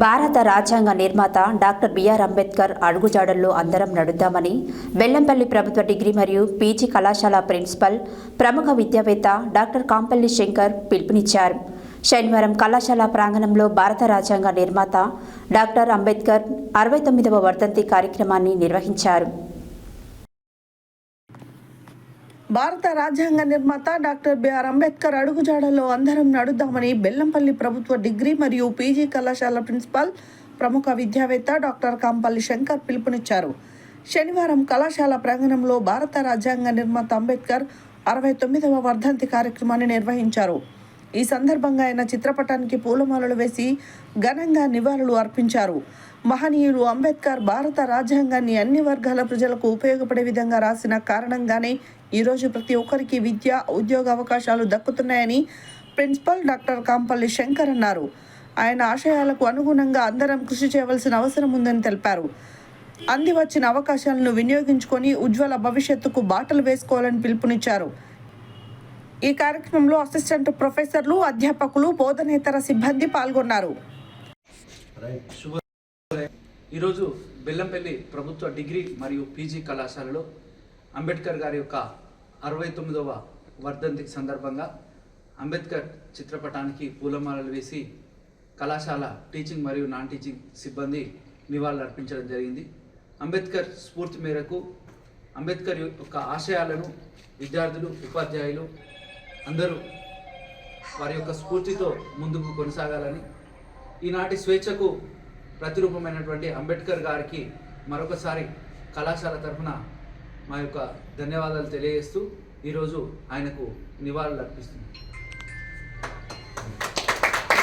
భారత రాజ్యాంగ నిర్మాత డాక్టర్ బిఆర్ అంబేద్కర్ అడుగుజాడల్లో అందరం నడుద్దామని వెల్లంపల్లి ప్రభుత్వ డిగ్రీ మరియు పీజీ కళాశాల ప్రిన్సిపల్ ప్రముఖ విద్యావేత్త డాక్టర్ కాంపల్లి శంకర్ పిలుపునిచ్చారు. శనివారం కళాశాల ప్రాంగణంలో భారత రాజ్యాంగ నిర్మాత డాక్టర్ అంబేద్కర్ అరవై తొమ్మిదవ వర్ధంతి కార్యక్రమాన్ని నిర్వహించారు. భారత రాజ్యాంగ నిర్మాత డాక్టర్ బిఆర్ అంబేద్కర్ అడుగుజాడలో అందరం నడుద్దామని బెల్లంపల్లి ప్రభుత్వ డిగ్రీ మరియు పీజీ కళాశాల ప్రిన్సిపాల్ ప్రముఖ విద్యావేత్త డాక్టర్ కాంపల్లి శంకర్ పిలుపునిచ్చారు. శనివారం కళాశాల ప్రాంగణంలో భారత రాజ్యాంగ నిర్మాత అంబేద్కర్ అరవై తొమ్మిదవ వర్ధంతి కార్యక్రమాన్ని నిర్వహించారు. ఈ సందర్భంగా ఆయన చిత్రపటానికి పూలమాలలు వేసి ఘనంగా నివాళులు అర్పించారు. మహనీయులు అంబేద్కర్ భారత రాజ్యాంగాన్ని అన్ని వర్గాల ప్రజలకు ఉపయోగపడే విధంగా రాసిన కారణంగానే ఈరోజు ప్రతి ఒక్కరికి విద్య ఉద్యోగ అవకాశాలు దక్కుతున్నాయని ప్రిన్సిపల్ డాక్టర్ కాంపల్లి శంకర్ అన్నారు. ఆయన ఆశయాలకు అనుగుణంగా అందరం కృషి చేయవలసిన అవసరం ఉందని తెలిపారు. అంది వచ్చిన అవకాశాలను వినియోగించుకొని ఉజ్వల భవిష్యత్తుకు బాటలు వేసుకోవాలని పిలుపునిచ్చారు. ఈ కార్యక్రమంలో అసిస్టెంట్ ప్రొఫెసర్లు అధ్యాపకులు బోధనేతర సిబ్బంది పాల్గొన్నారు. ఈరోజు బెల్లంపల్లి ప్రభుత్వ డిగ్రీ మరియు పీజీ కళాశాలలో అంబేద్కర్ గారి యొక్క అరవై తొమ్మిదవ వర్ధంతి సందర్భంగా అంబేద్కర్ చిత్రపటానికి పూలమాలలు వేసి కళాశాల టీచింగ్ మరియు నాన్ టీచింగ్ సిబ్బంది నివాళులు అర్పించడం జరిగింది. అంబేద్కర్ స్ఫూర్తి మేరకు అంబేద్కర్ యొక్క ఆశయాలను విద్యార్థులు ఉపాధ్యాయులు అందరూ వారి యొక్క స్ఫూర్తితో ముందుకు కొనసాగాలని ఈనాటి స్వేచ్ఛకు ప్రతిరూపమైనటువంటి అంబేద్కర్ గారికి మరొకసారి కళాశాల తరఫున మా యొక్క ధన్యవాదాలు తెలియజేస్తూ ఈరోజు ఆయనకు నివాళులు అర్పిస్తున్నాం